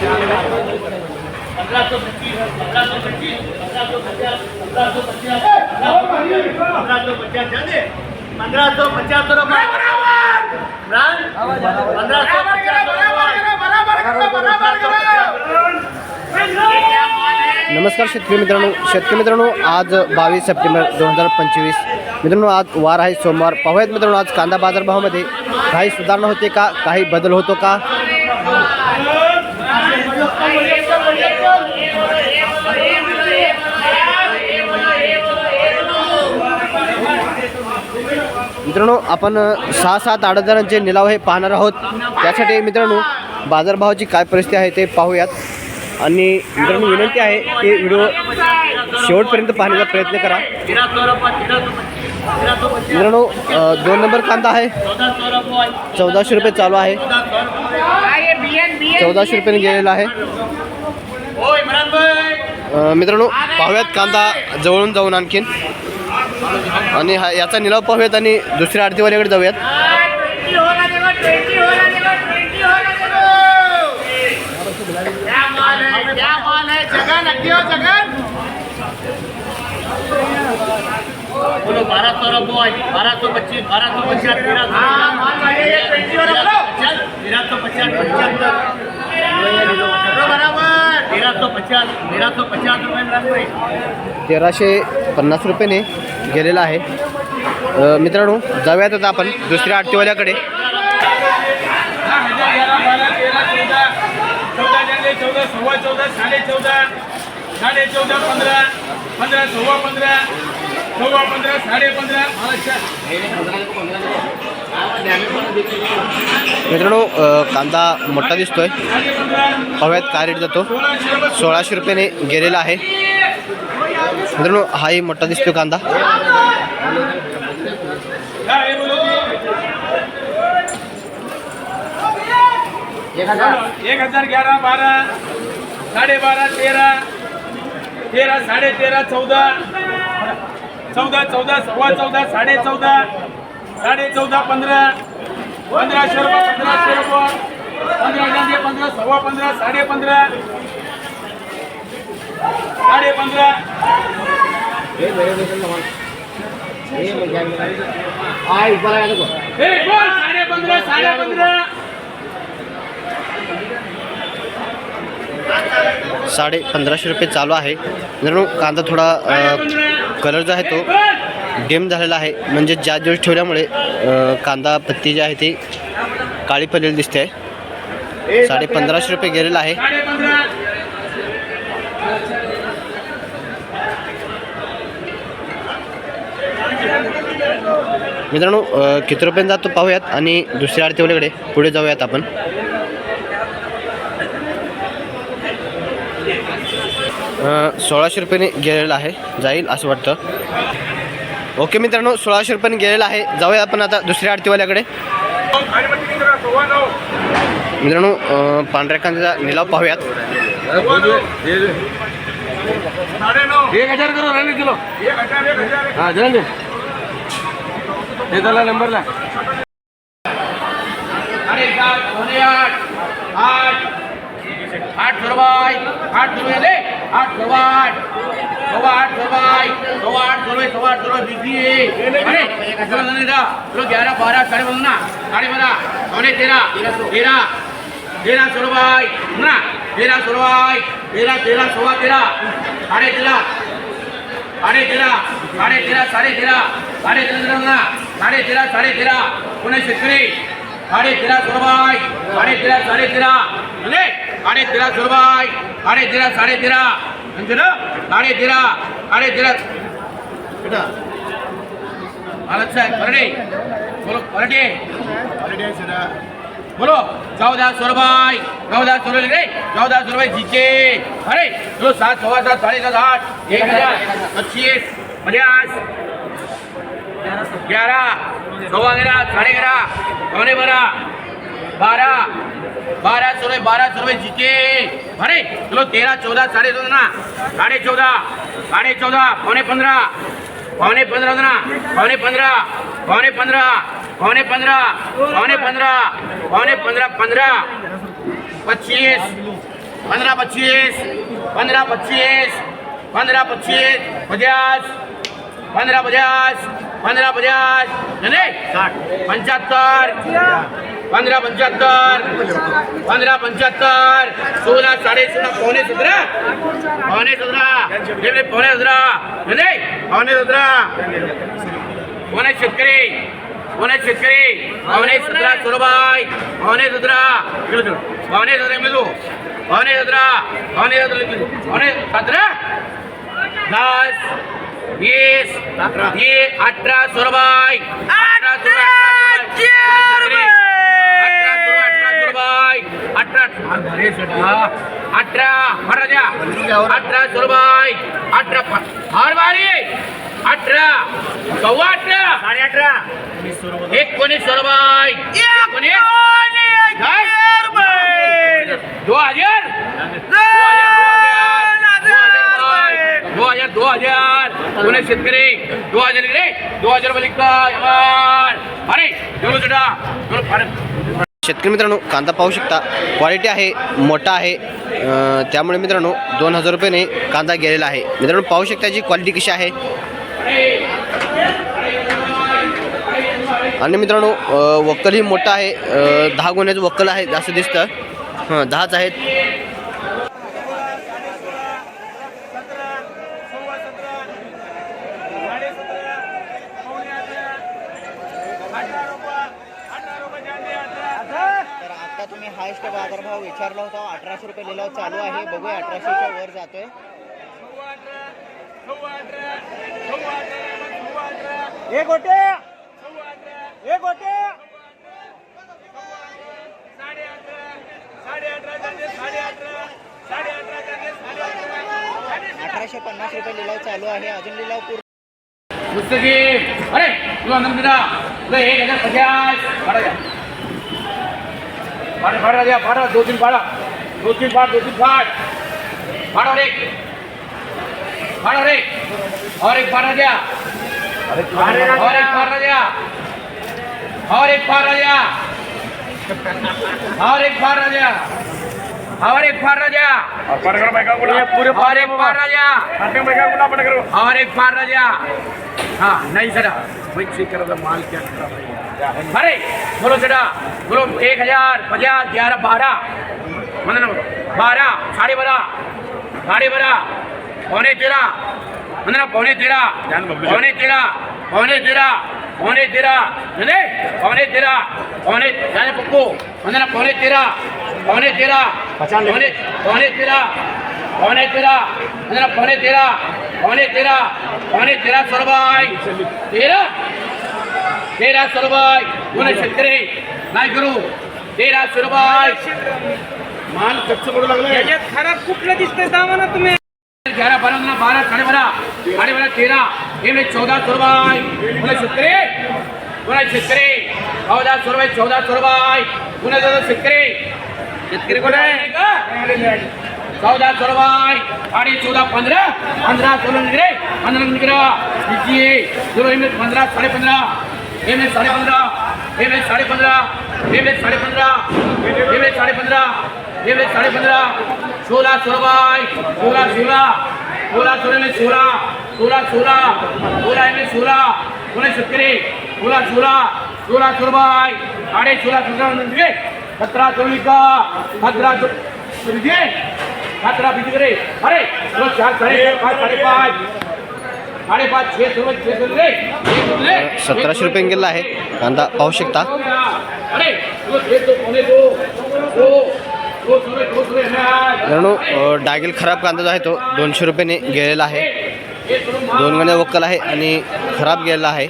पंद्रह सौ पचास रुपये पंद्रह सौ नमस्कार शेतकरी मित्रांनो शेतकरी मित्रांनो आज बावीस सप्टेंबर दोन हजार पंचवीस. मित्रांनो आज वार आहे सोमवार. पाहूयात मित्रांनो आज कांदा बाजारभावामध्ये काही सुधारणा होते का? काही बदल होतो का? मित्रांनो आपण सहा सात आठ हजारांचे निलाव हे पाहणार आहोत. त्यासाठी मित्रांनो बाजारभावाची काय परिस्थिती आहे ते पाहूयात. आणि मित्रांनो विनंती आहे की व्हिडिओ शेवटपर्यंत पाहण्याचा प्रयत्न करा. मित्रांनो दोन नंबर कांदा आहे. चौदाशे रुपये चालू आहे. चौदाशे रुपयाने गेलेला आहे. ओ इमरान भाई. अ, मित्रांनो पाहूयात कांदा जवळून जाऊन आणखीन. आणि हा याचा निलाव पाहूयात आणि दुसऱ्या आरतीवाल्याकडे जाऊयात. क्या माल है क्या माल है हो जगन. बोलो बारह सौ रुपये बारह सौ पच्चीस बारह सौ पचास पचास तेरह सौ पचास पचहत्तर बराबर तेरह सौ पचास तेरह सौ पचास रुपये इमरान भाई तेराशे पन्नास रुपयाने गेलेला आहे. मित्रांनो जाऊयात आता आपण दुसऱ्या आरतीवाल्याकडे. चौदा जाने चौदा सव्वा चौदा साडे चौदा साडे चौदा पंधरा पंधरा सव्वा पंधरा सव्वा पंधरा साडे पंधरा. मित्रांनो कांदा मोठा दिसतोय. हव्यात काय रेट जातो? सोळाशे रुपयाने गेलेला आहे. मित्रांनो हाही मोठा दिसतोय कांदा. एक हजार ग्यारह बारा साडे बारा तेरा तेरा साडे तेरा चौदा चौदा चौदा सव्वा चौदा साडे चौदा साडे चौदा पंधरा. पंधराशे रुपये पंधराशे रुपये पंधरा जाते पंधरा सव्वा पंधरा साडे पंधरा. साडे पंधरा. हे बोल साडे पंधरा साडे पंधरा. साडे पंधराशे रुपये चालू आहे. मित्रांनो कांदा थोडा कलर जो आहे तो डेम झालेला आहे. म्हणजे ज्या दिवस ठेवल्यामुळे कांदा पत्ती जी आहे ती काळी पडलेली दिसते. आहे साडे पंधराशे रुपये गेलेला आहे. मित्रांनो किती रुपयाने जातो पाहूयात आणि दुसऱ्या आरतीवाल्याकडे पुढे जाऊयात आपण. सोळाशे रुपयाने गेलेला आहे. जाईल असं वाटतं. ओके मित्रांनो सोळाशे रुपयाने गेलेला आहे जाऊया आपण आता दुसऱ्या आरतीवाल्याकडे मित्रांनो पांढऱ्या कांद्याचा निलाव पाहूयात एक हजार करो रहने किलो एक हजार एक हजार एक हाँ जाने दे दला नंबर ला साडे सात पावणे आठ आठ आठ आठ रुपये ले आठ सव्वा आठ सव्वा आठ रुपये सव्वा आठ रुपये सव्वा आठ रुपये बिक्री है अरे चलो नहीं था चलो ग्यारह बारह साढ़े पंद्रह साढ़े पंद्रह पौने तेरह तेरह तेरह सौ रुपये ना तेरह सौ रुपये तेरह तेरह सव्वा तेरह साढ़े तेरह साडे तेरा साडे तेरा साडे तेरा साडे तेरा ना साडे तेरा साडे तेरा पुणे शेतकरी साडे तेरा रुपये साडे साडे तेरा मालक साहेब परडे. बोलो परडे. बोलो चौदा सौ रुपये चौदा सौ रुपये रे जीके अरे चलो सात सव्वा सात साढ़े सात आठ एक हजार. पच्चीस पचास ग्यारह सवा ग्यारह साढ़े ग्यारह पौने बारह बारा. बारा सौ बारा बारह सौ जीके. अरे चलो तेरा चौदह साढ़े चौदह ना. साढ़े चौदह साढ़े चौदह पौने पंद्रह पौने पंद्रह ना. पौने पंद्रह पौने पंद्रह पौने पंद्रह पौने पंद्रह पौने पंद्रह पंद्रह पच्चीस पंधरा पच्चीस पंधरा पच्चीस पंधरा पच्चीस पचास पंधरा पचास पंधरा पचास नाही पंच्याहत्तर पंधरा पंच्याहत्तर पंधरा पंच्याहत्तर सोळा साडे सोळा पावणे सतरा पावणे सतरा हे पावणे सतरा नाही पावणे सतरा कोणे शेतकरी कोणे शेतकरी पावणे सतरा सुरबाई पावणे सतरा. पावणे सतरा मिळू पावणे सतरा पावणे सतरा पावणे सतरा दस वीस ये अठरा सुरबाई. अठरा सुरबाई अठरा सुरबाई. अठरा सुरबाई अठरा सुरबाई. अठरा फार बारी अठरा सव्वा अठरा साडे अठरा. एकोणीस काय? दो हजार. दो हजार. कोणी शेतकरी. दो हजार रे दो हजारमध्ये अरे शेतकरी मित्रांनो कांदा पाहू शकता. क्वालिटी आहे मोठा आहे. त्यामुळे मित्रांनो दोन हजार रुपयाने कांदा गेलेला आहे. मित्रांनो पाहू शकता याची क्वालिटी कशी आहे. आणि मित्रांनो अं, वक्कल ही मोठा आहे. दहा गुन्ह्याचं वक्कल आहे असं दिसतं. हां दहाच आहेत. हायस्ट बाजारभाव विचारला होता. अठराशे रुपये लिलाव चालू आहे. बघूया अठराशेच्या वर जातोय. एक गोटे! एक गोटे! अठराशे पन्नास रुपये लिलाव चालू आहे. अजून लिलाव पूर्ण पुस्तकी! अरे तू आनंद दिला तुला एक हजार पचास. भाडा भाडा भाडा द्या भाडा दो तीन भाडा दो तीन फाट दो तीन फाट भाडा रे भाडा रे और एक भाडा द्या और एक भाडा द्या और एक भाडा द्या और एक भाडा द्या और एक भाडा द्या पूरे और एक भाडा द्या और एक बार राजा। हाँ नहीं सरा। भाई चेक करो माल क्या कर रहा है? अरे बोलो सरा बोलो एक हजार पचास ग्यारह बारह मतलब बारह साढ़े बारह साढ़े बारह पौने तेरह मतलब पौने तेरह पौने तेरह पौने तेरह पौने तेरह नहीं पौने तेरह पौने जाने पप्पू मतलब पौने तेरह पौने तेरह पौने पौने तेरह पौने तेरह मतलब पौने तेरह पौने तेरह पौने तेरह सौ रुपये तेरह तेरह सौ रुपये पुणे शेतकरी. नाही करू. तेरह सौ रुपये माल कच्चं पडू लागलं. खराब कुठलं दिसतंय दावा ना तुम्ही. ग्यारह बारह पंद्रह बारह साढ़े बारह साढ़े बारह तेरह ये में चौदह सौ रुपये पुणे शेतकरी. पुणे शेतकरी. चौदह सौ रुपये चौदह सौ रुपये पुणे दादा शेतकरी. शेतकरी कोण आहे? चौदह सौ रुपये साढ़े चौदह पंद्रह पंद्रह सोलह निकले पंद्रह निकला लीजिए चलो ये में पंद्रह साढ़े पंद्रह एम में साढ़े पंद्रह एम में साढ़े पंद्रह एम में साढ़े पंद्रह एम में साढ़े पंद्रह एम में साढ़े पंद्रह सोलह सोळा रुपये सोलह सोलह सोलह सोलह में सोलह सोलह सोलह सोलह में सोलह सोलह शेतकरी सोलह सोलह सोलह सौ साढ़े सोलह सत्रह सत्रह चौबीस का सत्रह सौ समझे सत्रह बीस करे अरे चार साढ़े चार, पाँच. सतराशे रुपये गेला आहे. कांदा पाहू शकता. मित्रांनो डागेल खराब कांदा जो आहे तो दोनशे रुपयाने गेलेला आहे. दोन गण्या वक्कल आहे आणि खराब गेलेला आहे.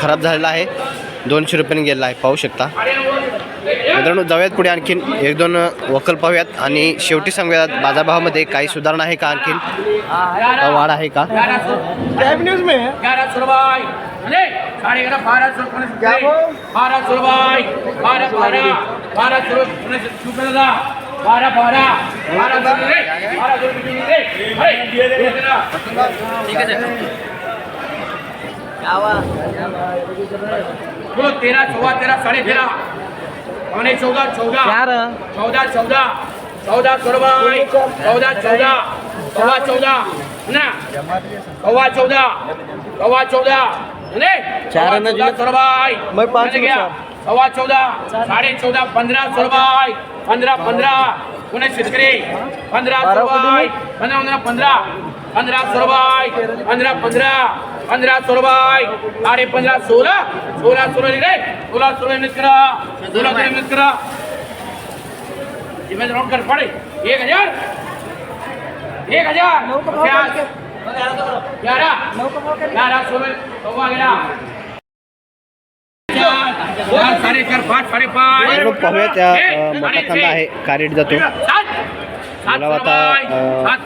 खराब झालेला आहे. दोनशे रुपयाने गेलेला आहे. पाहू शकता. मित्रांनो जाऊयात पुढे आणखीन एक दोन वक्कल पाहूयात. आणि शेवटी सांगूयात बाजारभावामध्ये काही सुधारणा आहे का आणखीन? वाढ आहे का? ग्यारह सौ न्यूज में है ग्यारह सौ रुपये अरे साढ़े ग्यारह बारह सौ पुणे क्या वो? बारह सौ रुपये बारह बारह बारह सौ पुणे से शुक्र दादा बारह बारह बारह सौ रुपये बारह सौ रुपये अरे ये पुणे शेतकरी पंधरा सोळबाई पंधरा पंधरा पंधरा पंधरा सोळबाई पंधरा पंधरा पंधरा अरे पंधरा सोळा सोळा सोळा रे सोळा सोळा मिस करा। सोळा सोळा मिस करा। इमेज राउंड कर पड़े। एक हज़ार। एक हज़ार। ग्यारह। ग्यारह। सोलह। सौ गया। पाहूया त्या मोठा कांदा आहे कारेट जातो. मला आता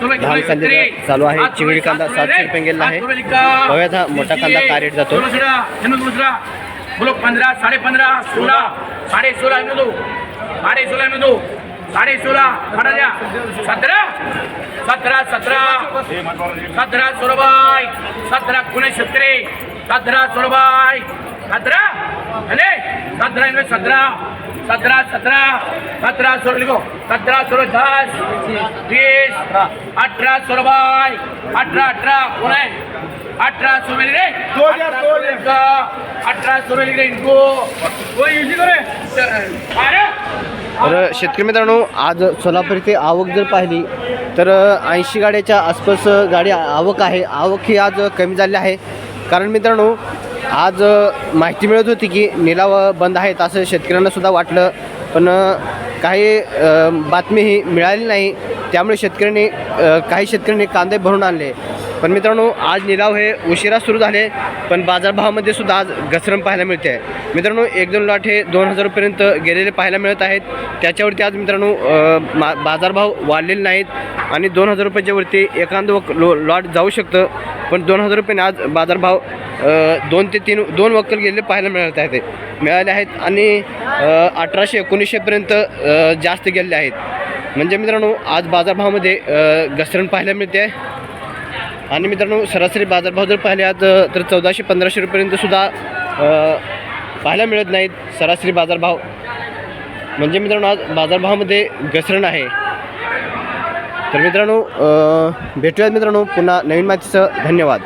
लहान कांदे चालू आहे. चिंगडी कांदा सातशे रुपये गेलेला आहे. पाहूयात हा मोठा कांदा कारेट जातो. बोलो पंधरा साडे पंधरा सोळा साडे सोळा में दो. साडे सोळा में दो. साडे सोळा खड़ा जा सतरा सतरा सतरा सतरा सोळबाई सतरा पुणे शेतकरी सतरा सोळबाई सतरा अरे सतरा इनमें सतरा सतरा सतरा सतरा सोलह लिखो सतरा सोलह दस बीस अठारह सोलह बाई अठारह अठारह पुणे अठारह सोलह लिख रे. अठारह इनको कोई यूज करे अरे. तर शेतकरी मित्रांनो आज सोलापूर इथे आवक जर पाहिली तर ऐंशी गाड्याच्या आसपास गाडी आवक आहे. आवक ही आज कमी झाली आहे. कारण मित्रांनो आज माहिती मिळत होती की निलाव बंद आहेत असं शेतकऱ्यांना सुद्धा वाटलं पण काही बातमी ही मिळाली नाही. त्यामुळे शेतकऱ्यांनी काही शेतकऱ्यांनी कांदे भरून आणले. पण मित्रांनो आज निलाव हे उशिरा सुरू झाले पण बाजारभावामध्ये सुद्धा आज घसरण पाहायला मिळते. आहे मित्रांनो एक दोन लॉट हे दोन हजार गेलेले पाहायला मिळत आहेत. त्याच्यावरती आज मित्रांनो मा बाजारभाव वाढलेले नाहीत आणि दोन हजार रुपयाच्या वरती एखादं वक लो लॉट जाऊ शकतं. पण दोन हजार रुपयाने आज बाजारभाव दोन ते तीन दोन वक्कल गेलेले पाहायला मिळत आहेत. मिळाले आहेत आणि अठराशे एकोणीसशेपर्यंत जास्त गेलेले आहेत. म्हणजे मित्रांनो आज बाजारभावामध्ये घसरण पाहायला मिळते. आहे आणि मित्रांनो सरासरी बाजारभाव जर पाहिले आज तर चौदाशे पंधराशे रुपयेपर्यंत सुद्धा पाहायला मिळत नाहीत सरासरी बाजारभाव. म्हणजे मित्रांनो आज बाजारभावामध्ये घसरण आहे. तर मित्रांनो भेटूयात मित्रांनो पुन्हा नवीन माहितीचं धन्यवाद.